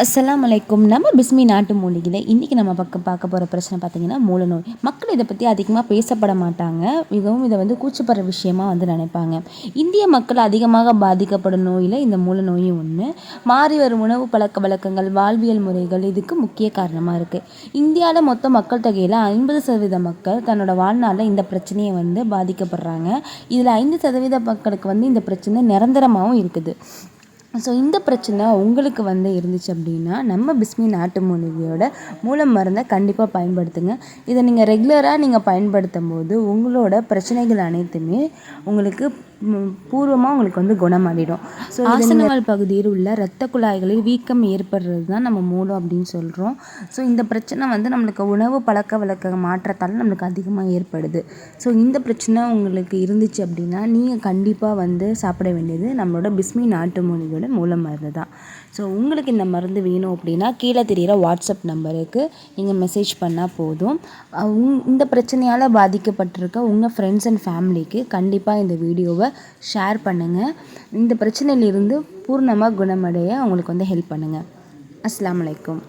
அஸ்லாம் வலைக்கும் நம்ம பிஸ்மி நாட்டு மூலிகையில் இன்றைக்கி நம்ம பக்கம் பார்க்க போகிற பிரச்சனை பார்த்திங்கன்னா மூலநோய் மக்கள் இதை பற்றி அதிகமாக பேசப்பட மாட்டாங்க. மிகவும் இதை வந்து கூச்சப்படுற விஷயமா வந்து நினைப்பாங்க. இந்திய மக்கள் அதிகமாக பாதிக்கப்படும் நோயில் இந்த மூலநோயும் ஒன்று மாறி வரும் உணவு பழக்க வழக்கங்கள் வாழ்வியல் முறைகள் இதுக்கு முக்கிய காரணமாக இருக்குது இந்தியாவில் மொத்த மக்கள் தொகையில் ஐம்பது சதவீத மக்கள் தன்னோட வாழ்நாளில் இந்த பிரச்சனையை வந்து பாதிக்கப்படுறாங்க. இதில் ஐந்து சதவீத மக்களுக்கு வந்து இந்த பிரச்சனை நிரந்தரமாகவும் இருக்குது. ஸோ இந்த பிரச்சனை உங்களுக்கு வந்து இருந்துச்சு அப்படின்னா நம்ம பிஸ்மி நாட்டு மூலிகையோட மூல மருந்தை கண்டிப்பாக பயன்படுத்துங்க. இதை நீங்கள் ரெகுலராக நீங்கள் பயன்படுத்தும் போது உங்களோட பிரச்சனைகள் அனைத்துமே உங்களுக்கு பூர்வமாக உங்களுக்கு வந்து குணமாகிடும். ஸோ ஆசனங்கள் பகுதியில் உள்ள இரத்த குழாய்களில் வீக்கம் ஏற்படுறது தான் நம்ம மூலம் அப்படின்னு சொல்கிறோம் ஸோ இந்த பிரச்சனை வந்து நம்மளுக்கு உணவு பழக்க வழக்க மாற்றத்தால் நம்மளுக்கு அதிகமாக ஏற்படுது. ஸோ இந்த பிரச்சனை உங்களுக்கு இருந்துச்சு அப்படின்னா நீங்கள் கண்டிப்பாக வந்து சாப்பிட வேண்டியது நம்மளோட பிஸ்மி நாட்டு மூலிகையோட மூல மருந்து தான். ஸோ உங்களுக்கு இந்த மருந்து வேணும் அப்படின்னா கீழே தெரிகிற வாட்ஸ்அப் நம்பருக்கு நீங்கள் மெசேஜ் பண்ணால் போதும். இந்த பிரச்சனையால் பாதிக்கப்பட்டிருக்க உங்கள் ஃப்ரெண்ட்ஸ் அண்ட் ஃபேமிலிக்கு கண்டிப்பாக இந்த வீடியோவை ஷேர் பண்ணுங்கள் இந்த பிரச்சனையிலிருந்து பூர்ணமாக குணமடைய அவங்களுக்கு வந்து ஹெல்ப் பண்ணுங்கள் அஸ்லாம் வலைக்கம்